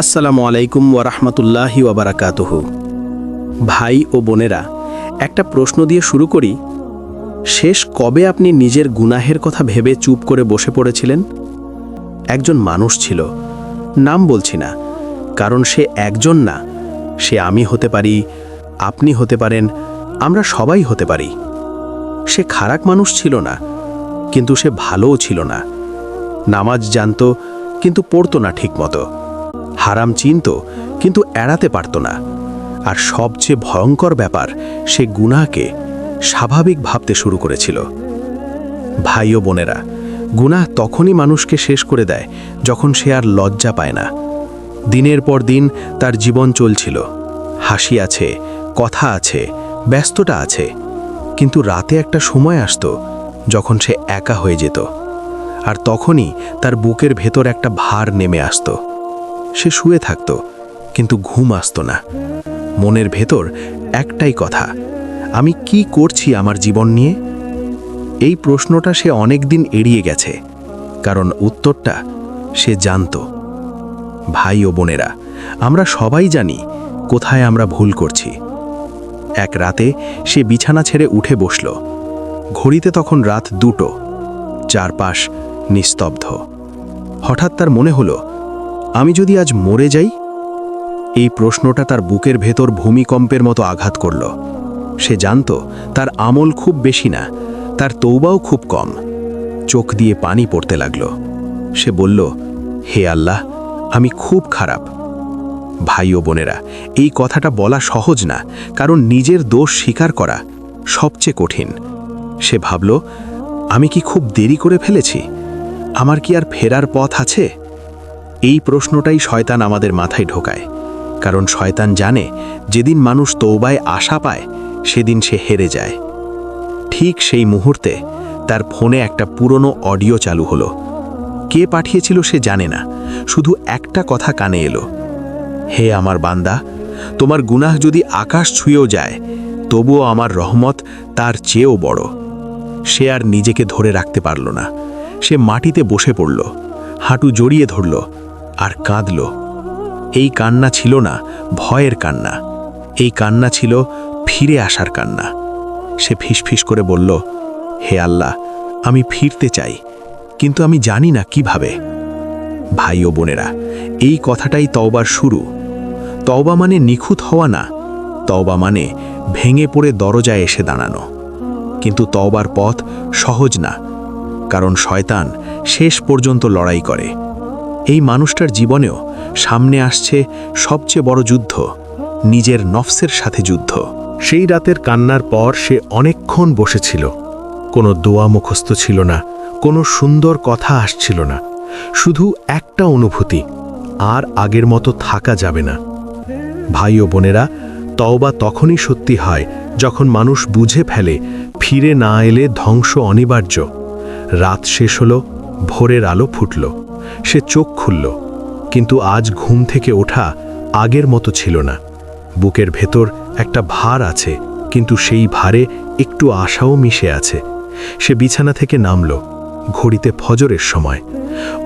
আসসালামু আলাইকুম ওরহমতুল্লাহি ওবরাকাতুহু ভাই ও বোনেরা, একটা প্রশ্ন দিয়ে শুরু করি। শেষ কবে আপনি নিজের গুনাহের কথা ভেবে চুপ করে বসে পড়েছিলেন? একজন মানুষ ছিল। নাম বলছি না, কারণ সে একজন না। সে আমি হতে পারি, আপনি হতে পারেন, আমরা সবাই হতে পারি। সে খারাপ মানুষ ছিল না, কিন্তু সে ভালোও ছিল না। নামাজ জানতো, কিন্তু পড়তো না ঠিকমতো। হারাম চিনত, কিন্তু এড়াতে পারত না। আর সবচেয়ে ভয়ঙ্কর ব্যাপার, সে গুনাহকে স্বাভাবিক ভাবতে শুরু করেছিল। ভাই ও বোনেরা, গুনাহ তখনই মানুষকে শেষ করে দেয় যখন সে আর লজ্জা পায় না। দিনের পর দিন তার জীবন চলছিল। হাসি আছে, কথা আছে, ব্যস্ততা আছে। কিন্তু রাতে একটা সময় আসত যখন সে একা হয়ে যেত। আর তখনই তার বুকের ভেতর একটা ভার নেমে আসতো। সে শুয়ে থাকত, কিন্তু ঘুম আসতো না। মনের ভেতর একটাই কথা, আমি কি করছি আমার জীবন নিয়ে? এই প্রশ্নটা সে অনেক দিন এড়িয়ে গেছে, কারণ উত্তরটা সে জানত। ভাই ও বোনেরা, আমরা সবাই জানি কোথায় আমরা ভুল করছি। এক রাতে সে বিছানা ছেড়ে উঠে বসল। ঘড়িতে তখন রাত দুটো, চারপাশ নিস্তব্ধ। হঠাৎ তার মনে হলো আমি যদি আজ মরে যাই, এই প্রশ্নটা তার বুকের ভেতর ভূমিকম্পের মতো আঘাত করল। সে জানত তার আমল খুব বেশি না, তার তৌবাও খুব কম। চোখ দিয়ে পানি পড়তে লাগল। সে বলল, হে আল্লাহ, আমি খুব খারাপ। ভাই ও বোনেরা, এই কথাটা বলা সহজ না, কারণ নিজের দোষ স্বীকার করা সবচেয়ে কঠিন। সে ভাবল, আমি কি খুব দেরি করে ফেলেছি? আমার কি আর ফেরার পথ আছে? এই প্রশ্নটাই শয়তান আমাদের মাথায় ঢোকায়। কারণ শয়তান জানে, যেদিন মানুষ তৌবায় আশা পায়, সেদিন সে হেরে যায়। ঠিক সেই মুহূর্তে তার ফোনে একটা পুরনো অডিও চালু হলো। কে পাঠিয়েছিল সে জানে না, শুধু একটা কথা কানে এলো। হে আমার বান্দা, তোমার গুনাহ যদি আকাশ ছুঁয়েও যায়, তবুও আমার রহমত তার চেয়েও বড়। সে আর নিজেকে ধরে রাখতে পারল না। সে মাটিতে বসে পড়ল, হাঁটু জড়িয়ে ধরল আর কাঁদল। এই কান্না ছিল না ভয়ের কান্না। এই কান্না ছিল ফিরে আসার কান্না। সে ফিসফিস করে বলল, হে আল্লাহ, আমি ফিরতে চাই, কিন্তু আমি জানি না কীভাবে। ভাই ও বোনেরা, এই কথাটাই তওবার শুরু। তওবা মানে নিখুঁত হওয়া না, তওবা মানে ভেঙে পড়ে দরজায় এসে দাঁড়ানো। কিন্তু তওবার পথ সহজ না, কারণ শয়তান শেষ পর্যন্ত লড়াই করে। এই মানুষটার জীবনেও সামনে আসছে সবচেয়ে বড় যুদ্ধ, নিজের নফসের সাথে যুদ্ধ। সেই রাতের কান্নার পর সে অনেকক্ষণ বসেছিল। কোনো দোয়া মুখস্থ ছিল না, কোনো সুন্দর কথা আসছিল না। শুধু একটা অনুভূতি, আর আগের মতো থাকা যাবে না। ভাই ও বোনেরা, তওবা তখনই সত্যি হয়, যখন মানুষ বুঝে ফেলে, ফিরে না এলে ধ্বংস অনিবার্য। রাত শেষ হলো, ভোরের আলো ফুটল। সে চোখ খুলল, কিন্তু আজ ঘুম থেকে ওঠা আগের মতো ছিল না। বুকের ভেতর একটা ভার আছে, কিন্তু সেই ভারে একটু আশাও মিশে আছে। সে বিছানা থেকে নামল, ঘড়িতে ফজরের সময়।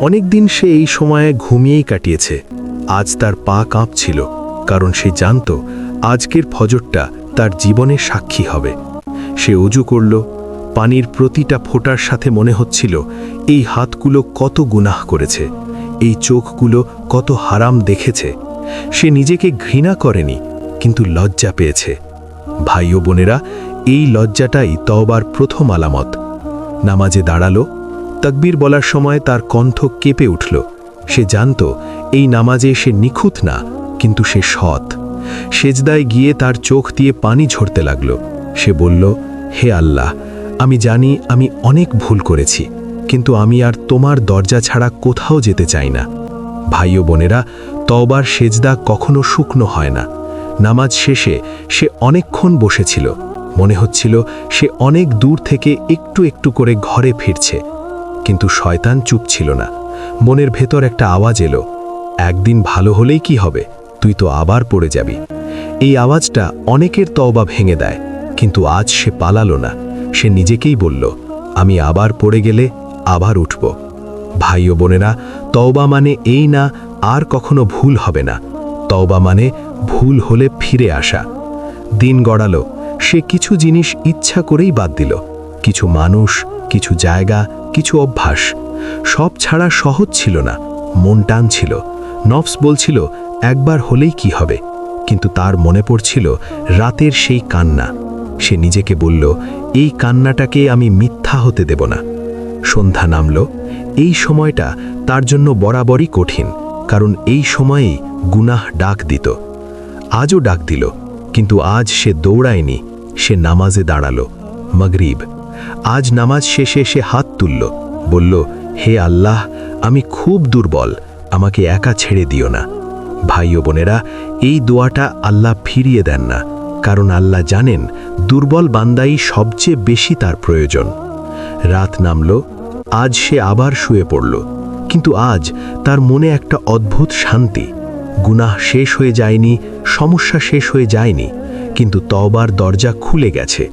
অনেক দিন সে এই সময়ে ঘুমিয়েই কাটিয়েছে। আজ তার পা কাঁপছিল, কারণ সে জানত, আজকের ফজরটা তার জীবনে সাক্ষী হবে। সে অজু করল পানির প্রতিটা ফোঁটার সাথে মনে হচ্ছিল, এই হাতগুলো কত গুনাহ করেছে, এই চোখগুলো কত হারাম দেখেছে। সে নিজেকে ঘৃণা করেনি, কিন্তু লজ্জা পেয়েছে। ভাই ও বোনেরা, এই লজ্জাটাই তওবার প্রথম আলামত। নামাজে দাঁড়াল, তকবীর বলার সময় তার কণ্ঠ কেঁপে উঠল। সে জানত, এই নামাজে সে নিখুঁত না, কিন্তু সে সৎ। সেজদায় গিয়ে তার চোখ দিয়ে পানি ঝরতে লাগল। সে বলল, হে আল্লাহ আমি জানি আমি অনেক ভুল করেছি, কিন্তু আমি আর তোমার দরজা ছাড়া কোথাও যেতে চাই না। ভাই ও বোনেরা, তওবার সেজদা কখনো শুকনো হয় না। নামাজ শেষে সে অনেকক্ষণ বসেছিল। মনে হচ্ছিল সে অনেক দূর থেকে একটু একটু করে ঘরে ফিরছে। কিন্তু শয়তান চুপ ছিল না। মনের ভেতর একটা আওয়াজ এলো, একদিন ভালো হলেই কি হবে? তুই তো আবার পড়ে যাবি। এই আওয়াজটা অনেকের তওবা ভেঙে দেয়, কিন্তু আজ সে পালালো না। সে নিজেকেই বলল, আমি আবার পড়ে গেলে আবার উঠব। ভাই ও বোনেরা, তওবা মানে এই না, আর কখনো ভুল হবে না। তওবা মানে ভুল হলে ফিরে আসা। দিন গড়ালো, সে কিছু জিনিস ইচ্ছা করেই বাদ দিল। কিছু মানুষ, কিছু জায়গা, কিছু অভ্যাস, সব ছাড়া সহজ ছিল না, মন টান ছিল। নফস বলছিল, একবার হলেই কি হবে? কিন্তু তার মনে পড়ছিল, রাতের সেই কান্না। সে নিজেকে বলল, এই কান্নাটাকে আমি মিথ্যা হতে দেব না। সন্ধ্যা নামল, এই সময়টা তার জন্য বরাবরই কঠিন, কারণ এই সময়েই গুনাহ ডাক দিত। আজও ডাক দিল, কিন্তু আজ সে দৌড়ায়নি, সে নামাজে দাঁড়াল, মগরিব। আজ নামাজ শেষে সে হাত তুলল, বলল, হে আল্লাহ, আমি খুব দুর্বল, আমাকে একা ছেড়ে দিও না। ভাই ও বোনেরা, এই দোয়াটা আল্লাহ ফিরিয়ে দেন না। কারণ আল্লাহ জানেন, দুর্বল বান্দাই সবচেয়ে বেশি তার প্রয়োজন। রাত নামল, আজ সে আবার শুয়ে পড়ল। কিন্তু আজ তার মনে একটা অদ্ভুত শান্তি। গুনাহ শেষ হয়ে যায়নি, সমস্যা শেষ হয়ে যায়নি, কিন্তু তওবার দরজা খুলে গেছে।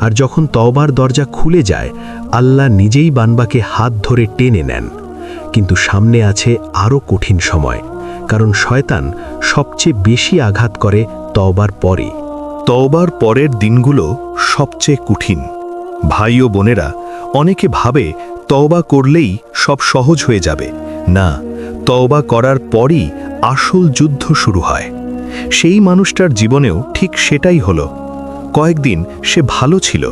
আর যখন তওবার দরজা খুলে যায়, আল্লাহ নিজেই বানবাকে হাত ধরে টেনে নেন। কিন্তু সামনে আছে আরও কঠিন সময়, কারণ শয়তান সবচেয়ে বেশি আঘাত করে তওবার পরে তওবার পরের দিনগুলো সবচেয়ে কঠিন। ভাই ও বোনেরা, অনেকে ভাবে তওবা করলেই সব সহজ হয়ে যাবে। না, তওবা করার পরই আসল যুদ্ধ শুরু হয়। সেই মানুষটার জীবনেও ঠিক সেটাই হলো। কয়েকদিন সে ভালো ছিল।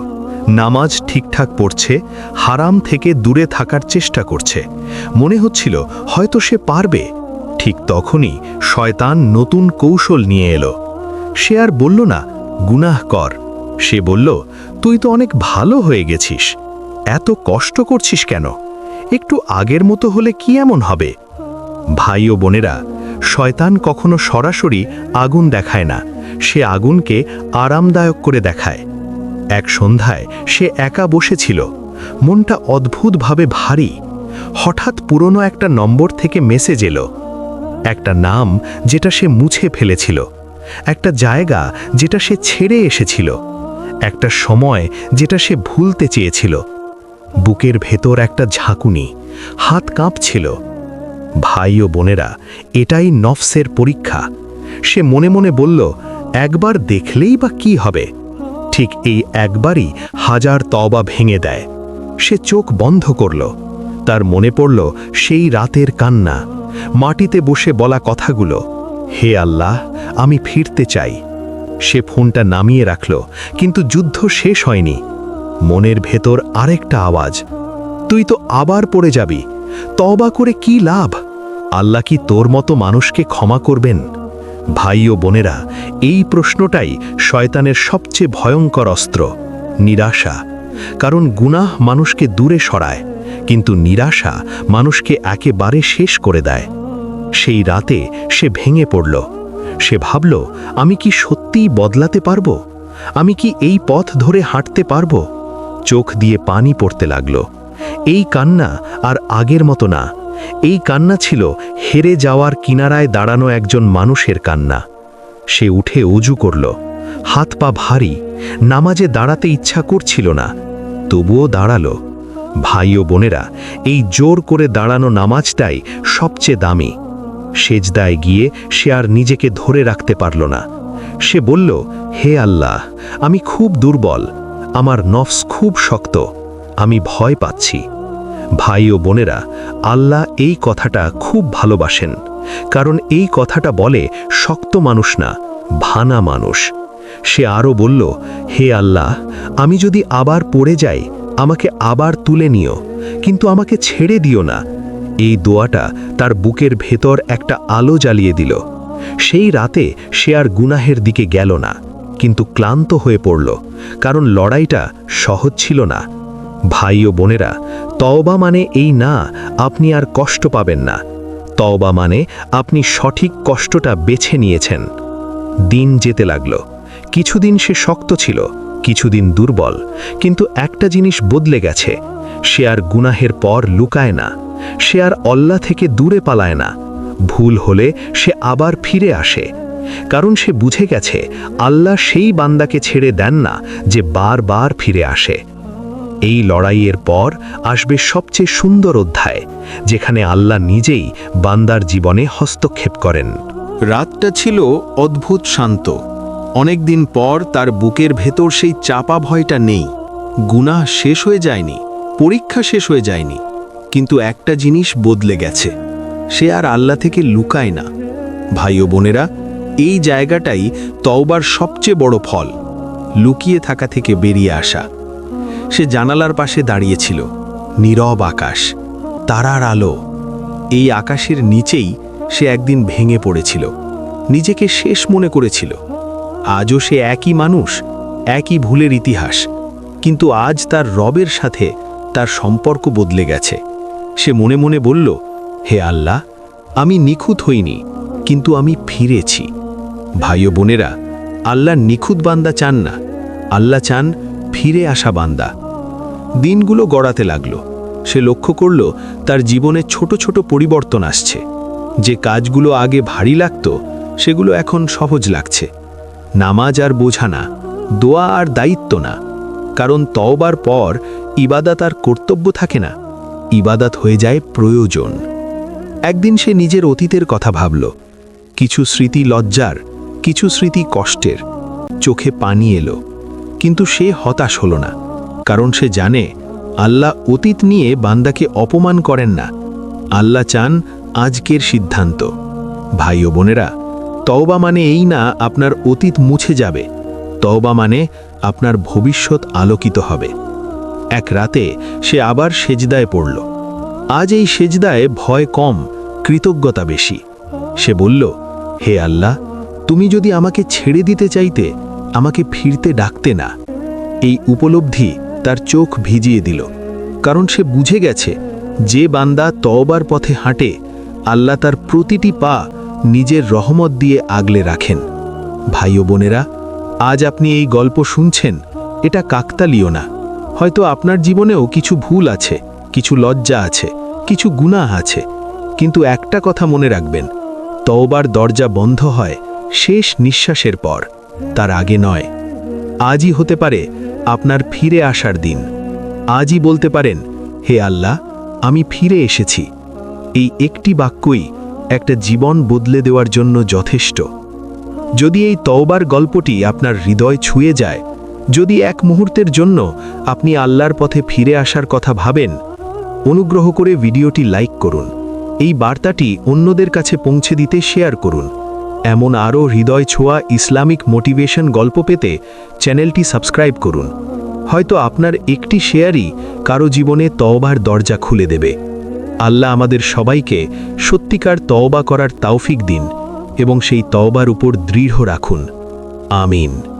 নামাজ ঠিকঠাক পড়ছে, হারাম থেকে দূরে থাকার চেষ্টা করছে। মনে হচ্ছিল, হয়তো সে পারবে। ঠিক তখনই শয়তান নতুন কৌশল নিয়ে এলো। সে আর বলল না গুনাহ কর। সে বলল, তুই তো অনেক ভালো হয়ে গেছিস। এত কষ্ট করছিস কেন? একটু আগের মতো হলে কি এমন হবে? ভাই ও বোনেরা, শয়তান কখনো সরাসরি আগুন দেখায় না। সে আগুনকে আরামদায়ক করে দেখায়। এক সন্ধ্যায় সে একা বসেছিল। মনটা অদ্ভুতভাবে ভারী। হঠাৎ পুরনো একটা নম্বর থেকে মেসেজ এলো। একটা নাম যেটা সে মুছে ফেলেছিল। একটা জায়গা যেটা সে ছেড়ে এসেছিল, একটা সময় যেটা সে ভুলতে চেয়েছিল। বুকের ভেতর একটা ঝাঁকুনি, হাত কাঁপছিল। ভাই ও বোনেরা, এটাই নফসের পরীক্ষা। সে মনে মনে বলল, একবার দেখলেই বা কি হবে? ঠিক এই একবারই হাজার তবা ভেঙে দেয়। সে চোখ বন্ধ করল। তার মনে পড়ল, সেই রাতের কান্না। মাটিতে বসে বলা কথাগুলো। হে আল্লাহ, আমি ফিরতে চাই। সে ফোনটা নামিয়ে রাখল, কিন্তু যুদ্ধ শেষ হয়নি। মনের ভেতর আরেকটা আওয়াজ, তুই তো আবার পড়ে যাবি তবা করে কি লাভ? আল্লাহ কি তোর মতো মানুষকে ক্ষমা করবেন? ভাই ও বোনেরা, এই প্রশ্নটাই শয়তানের সবচেয়ে ভয়ঙ্কর অস্ত্র, নিরাশা। কারণ গুনাহ মানুষকে দূরে সরায়, কিন্তু নিরাশা মানুষকে একেবারে শেষ করে দেয়। সেই রাতে সে ভেঙে পড়ল। সে ভাবল, আমি কি সত্যিই বদলাতে পারব? আমি কি এই পথ ধরে হাঁটতে পারব? চোখ দিয়ে পানি পড়তে লাগল। এই কান্না আর আগের মতো না। এই কান্না ছিল হেরে যাওয়ার কিনারায় দাঁড়ানো একজন মানুষের কান্না। সে উঠে উজু করল। হাত পা ভারী, নামাজে দাঁড়াতে ইচ্ছা করছিল না, তবুও দাঁড়াল। ভাই ও বোনেরা, এই জোর করে দাঁড়ানো নামাজটাই সবচেয়ে দামি। সেজদায় গিয়ে সে আর নিজেকে ধরে রাখতে পারল না। সে বলল, হে আল্লাহ, আমি খুব দুর্বল, আমার নফস খুব শক্ত, আমি ভয় পাচ্ছি। ভাই ও বোনেরা, আল্লাহ এই কথাটা খুব ভালোবাসেন, কারণ এই কথাটা বলে শক্ত মানুষ না, ভানা মানুষ। সে আরও বলল, হে আল্লাহ, আমি যদি আবার পড়ে যাই, আমাকে আবার তুলে নিও, কিন্তু আমাকে ছেড়ে দিও না এই দোয়াটা তার বুকের ভেতর একটা আলো জ্বালিয়ে দিল। সেই রাতে সে আর গুনাহের দিকে গেল না, কিন্তু ক্লান্ত হয়ে পড়ল, কারণ লড়াইটা সহজ ছিল না। ভাই ও বোনেরা, তওবা মানে এই না, আপনি আর কষ্ট পাবেন না। তওবা মানে আপনি সঠিক কষ্টটা বেছে নিয়েছেন। দিন যেতে লাগল, কিছুদিন সে শক্ত ছিল, কিছুদিন দুর্বল, কিন্তু একটা জিনিস বদলে গেছে, সে আর গুনাহের পর লুকায় না। সে আর অল্লা থেকে দূরে পালায় না। ভুল হলে সে আবার ফিরে আসে। কারণ সে বুঝে গেছে, আল্লাহ সেই বান্দাকে ছেড়ে দেন না যে বারবার ফিরে আসে। এই লড়াইয়ের পর আসবে সবচেয়ে সুন্দর অধ্যায়, যেখানে আল্লাহ নিজেই বান্দার জীবনে হস্তক্ষেপ করেন। রাতটা ছিল অদ্ভুত শান্ত। অনেক দিন পর তার বুকের ভেতর সেই চাপা ভয়টা নেই। গুনাহ শেষ হয়ে যায়নি, পরীক্ষা শেষ হয়ে যায়নি। কিন্তু একটা জিনিস বদলে গেছে। সে আর আল্লাহ থেকে লুকায় না। ভাই ও বোনেরা, এই জায়গাটাই তওবার সবচেয়ে বড় ফল, লুকিয়ে থাকা থেকে বেরিয়ে আসা। সে জানালার পাশে দাঁড়িয়েছিল, নীরব আকাশ, তারার আলো। এই আকাশের নিচেই সে একদিন ভেঙে পড়েছিল, নিজেকে শেষ মনে করেছিল। আজও সে একই মানুষ, একই ভুলের ইতিহাস, কিন্তু আজ তার রবের সাথে তার সম্পর্ক বদলে গেছে। সে মনে মনে বলল, হে আল্লাহ, আমি নিখুঁত হইনি, কিন্তু আমি ফিরেছি। ভাই ও বোনেরা, আল্লাহ নিখুঁত বান্দা চান না। আল্লাহ চান ফিরে আসা বান্দা। দিনগুলো গড়াতে লাগল। সে লক্ষ্য করল, তার জীবনে ছোট ছোট পরিবর্তন আসছে। যে কাজগুলো আগে ভারী লাগত, সেগুলো এখন সহজ লাগছে। নামাজ আর বোঝা না, দোয়া আর দায়িত্ব না। কারণ তওবার পর ইবাদা তার কর্তব্য থাকে না। ইবাদাত হয়ে যায় প্রয়োজন। একদিন সে নিজের অতীতের কথা ভাবল। কিছু স্মৃতি লজ্জার, কিছু স্মৃতি কষ্টের। চোখে পানি এলো। কিন্তু সে হতাশ হল না। কারণ সে জানে, আল্লাহ অতীত নিয়ে বান্দাকে অপমান করেন না। আল্লাহ চান আজকের সিদ্ধান্ত। ভাই ও বোনেরা, তওবা মানে এই না আপনার অতীত মুছে যাবে। তওবা মানে আপনার ভবিষ্যৎ আলোকিত হবে। এক রাতে সে আবার সেজদায় পড়ল। আজ এই সেজদায় ভয় কম, কৃতজ্ঞতা বেশি। সে বলল, হে আল্লাহ, তুমি যদি আমাকে ছেড়ে দিতে চাইতে, আমাকে ফিরতে ডাকতে না। এই উপলব্ধি তার চোখ ভিজিয়ে দিল, কারণ সে বুঝে গেছে, যে বান্দা তওবার পথে হাঁটে, আল্লাহ তার প্রতিটি পা নিজের রহমত দিয়ে আগলে রাখেন। ভাই ও বোনেরা, আজ আপনি এই গল্প শুনছেন, এটা কাকতালীয় না। হয়তো আপনার জীবনেও কিছু ভুল আছে, কিছু লজ্জা আছে, কিছু গুনাহ আছে। কিন্তু একটা কথা মনে রাখবেন, তওবার দরজা বন্ধ হয় শেষ নিঃশ্বাসের পর, তার আগে নয়। আজই হতে পারে আপনার ফিরে আসার দিন। আজই বলতে পারেন, হে আল্লাহ, আমি ফিরে এসেছি। এই একটি বাক্যই একটা জীবন বদলে দেওয়ার জন্য যথেষ্ট। যদি এই তওবার গল্পটি আপনার হৃদয় ছুঁয়ে যায় যদি এক মুহূর্তের জন্য আপনি আল্লাহর পথে ফিরে আসার কথা ভাবেন, অনুগ্রহ করে ভিডিওটি লাইক করুন। এই বার্তাটি অন্যদের কাছে পৌঁছে দিতে শেয়ার করুন। এমন আরও হৃদয় ছোঁয়া ইসলামিক মোটিভেশন গল্প পেতে চ্যানেলটি সাবস্ক্রাইব করুন। হয়তো আপনার একটি শেয়ারই কারও জীবনে তওবার দরজা খুলে দেবে। আল্লাহ আমাদের সবাইকে সত্যিকার তওবা করার তাওফিক দিন এবং সেই তওবার উপর দৃঢ় রাখুন। আমিন।